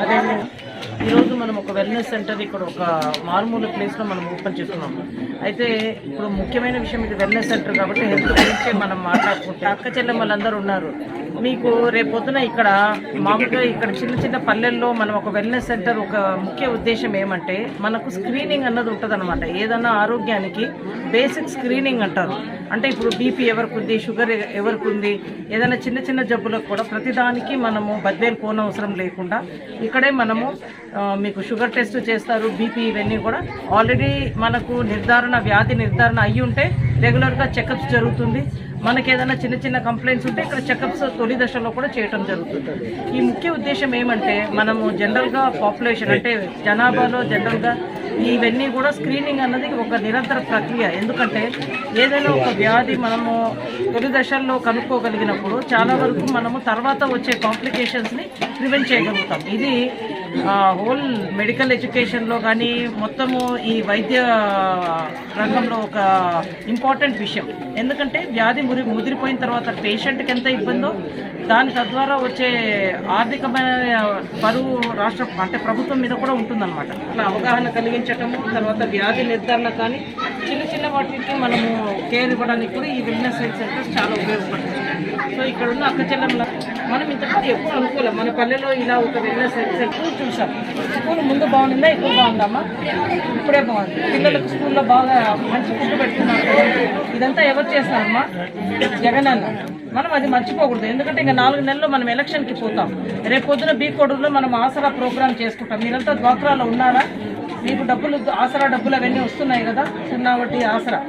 అదే ఈరోజు మనం ఒక వెల్నెస్ సెంటర్ ఇక్కడ ఒక మారుమూల ప్లేస్లో మనం ఓపెన్ చేస్తున్నాం. అయితే ఇప్పుడు ముఖ్యమైన విషయం ఇది వెల్నెస్ సెంటర్ కాబట్టి హెల్త్ గురించే మనం మాట్లాడుకుంటే అక్క చెల్లెమ్మలందరూ ఉన్నారు. మీకు రేపొద్దున ఇక్కడ మామూలుగా ఇక్కడ చిన్న చిన్న పల్లెల్లో మనం ఒక వెల్నెస్ సెంటర్ ఒక ముఖ్య ఉద్దేశం ఏమంటే మనకు స్క్రీనింగ్ అన్నది ఉంటుంది ఏదన్నా ఆరోగ్యానికి బేసిక్ స్క్రీనింగ్ అంటారు. అంటే ఇప్పుడు బీపీ ఎవరికి ఉంది షుగర్ ఎవరికి ఉంది ఏదైనా చిన్న చిన్న జబ్బులకు కూడా ప్రతిదానికి మనము బద్వేలు పోనవసరం లేకుండా ఇక్కడే మనము మీకు షుగర్ టెస్ట్ చేస్తారు బీపీ ఇవన్నీ కూడా. ఆల్రెడీ మనకు నిర్ధారణ వ్యాధి నిర్ధారణ అయ్యి ఉంటే రెగ్యులర్గా చెకప్స్ జరుగుతుంది. మనకి ఏదైనా చిన్న చిన్న కంప్లైంట్స్ ఉంటే ఇక్కడ చెకప్స్ తొలి దశలో కూడా చేయటం జరుగుతుంది. ఈ ముఖ్య ఉద్దేశం ఏమంటే మనము జనరల్గా పాపులేషన్ అంటే జనాభాలో జనరల్గా ఇవన్నీ కూడా స్క్రీనింగ్ అన్నది ఒక నిరంతర ప్రక్రియ. ఎందుకంటే ఏదైనా ఒక వ్యాధి మనము తొలి దశల్లో కనుక్కోగలిగినప్పుడు చాలా వరకు మనము తర్వాత వచ్చే కాంప్లికేషన్స్ని ప్రివెంట్ చేయగలుగుతాం. ఇది హోల్ మెడికల్ ఎడ్యుకేషన్లో కానీ మొత్తము ఈ వైద్య రంగంలో ఒక ఇంపార్టెంట్ విషయం. ఎందుకంటే వ్యాధి మురి ముదిరిపోయిన తర్వాత పేషెంట్కి ఎంత ఇబ్బందో దాని తద్వారా వచ్చే ఆర్థికమైన బరువు రాష్ట్ర అంటే ప్రభుత్వం మీద కూడా ఉంటుందన్నమాట. అట్లా అవగాహన కలిగించటము తర్వాత వ్యాధి నిర్ధారణ కానీ చిన్న చిన్న వాటికి మనము కేర్ ఇవ్వడానికి కూడా ఈ వెల్నెస్ హెల్త్ సెంటర్స్ చాలా ఉపయోగపడుతుంది సో ఇక్కడ ఉన్న అక్క చెల్లెమ్మ మనం ఇంతకుముందు ఎప్పుడు అనుకోలేం. మన పల్లెలో ఇలా ఒక వెల్నెస్ హెల్త్ చూసాం. స్కూల్ ముందు బాగుందా ఇప్పుడు బాగుందమ్మా? ఇప్పుడే బాగుంది. పిల్లలకు స్కూల్లో బాగా మంచి ఫుడ్ పెడుతున్నారు. ఇదంతా ఎవరు చేస్తారమ్మా జగన్ అన్న. మనం అది మర్చిపోకూడదు. ఎందుకంటే ఇంకా నాలుగు నెలల్లో మనం ఎలక్షన్కి పోతాం. రేపు పొద్దున బీ కోడూరులో మనం ఆసరా ప్రోగ్రామ్ చేసుకుంటాం. మీరంతా డ్వాక్రాలో ఉన్నారా? మీకు డబ్బులు ఆసరా డబ్బులు అవన్నీ వస్తున్నాయి కదా? సున్నా వడ్డీ ఆసరా.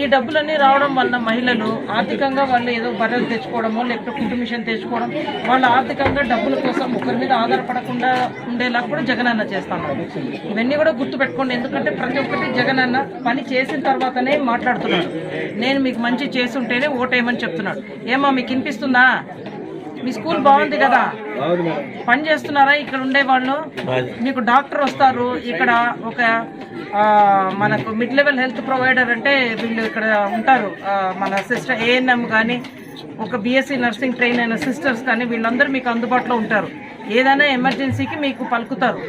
ఈ డబ్బులన్నీ రావడం వల్ల మహిళలు ఆర్థికంగా వాళ్ళు ఏదో బర్రెలు తెచ్చుకోవడమో లేకపోతే కుటుంబిషన్ తెచ్చుకోవడం వాళ్ళ ఆర్థికంగా డబ్బుల కోసం ఒకరి మీద ఆధారపడకుండా ఉండేలా కూడా జగనన్న చేస్తాను ఇవన్నీ కూడా గుర్తుపెట్టుకోండి. ఎందుకంటే ప్రతి ఒక్కటి జగనన్న పని చేసిన తర్వాతనే మాట్లాడుతున్నాడు. నేను మీకు మంచి చేసి ఉంటేనే ఓటేయమని చెప్తున్నాడు. ఏమో మీకు వినిపిస్తుందా? మీ స్కూల్ బాగుంది కదా? పని చేస్తున్నారా? ఇక్కడ ఉండే వాళ్ళు మీకు డాక్టర్ వస్తారు. ఇక్కడ ఒక మనకు మిడ్ లెవెల్ హెల్త్ ప్రొవైడర్ అంటే వీళ్ళు ఇక్కడ ఉంటారు. మన సిస్టర్ ఏఎన్ఎం కానీ ఒక బీఎస్సీ నర్సింగ్ ట్రైన్ అయిన సిస్టర్స్ కానీ వీళ్ళందరూ మీకు అందుబాటులో ఉంటారు. ఏదైనా ఎమర్జెన్సీకి మీకు పలుకుతారు.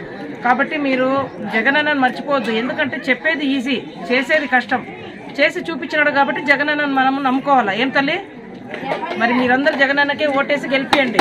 కాబట్టి మీరు జగనన్నను మర్చిపోవద్దు. ఎందుకంటే చెప్పేది ఈజీ. చేసేది కష్టం. చేసి చూపించినాడు కాబట్టి జగనన్నను మనము నమ్ముకోవాలా? ఏం తల్లి? మరి మీరందరూ జగనన్నకే ఓటేసి గెలిపియండి.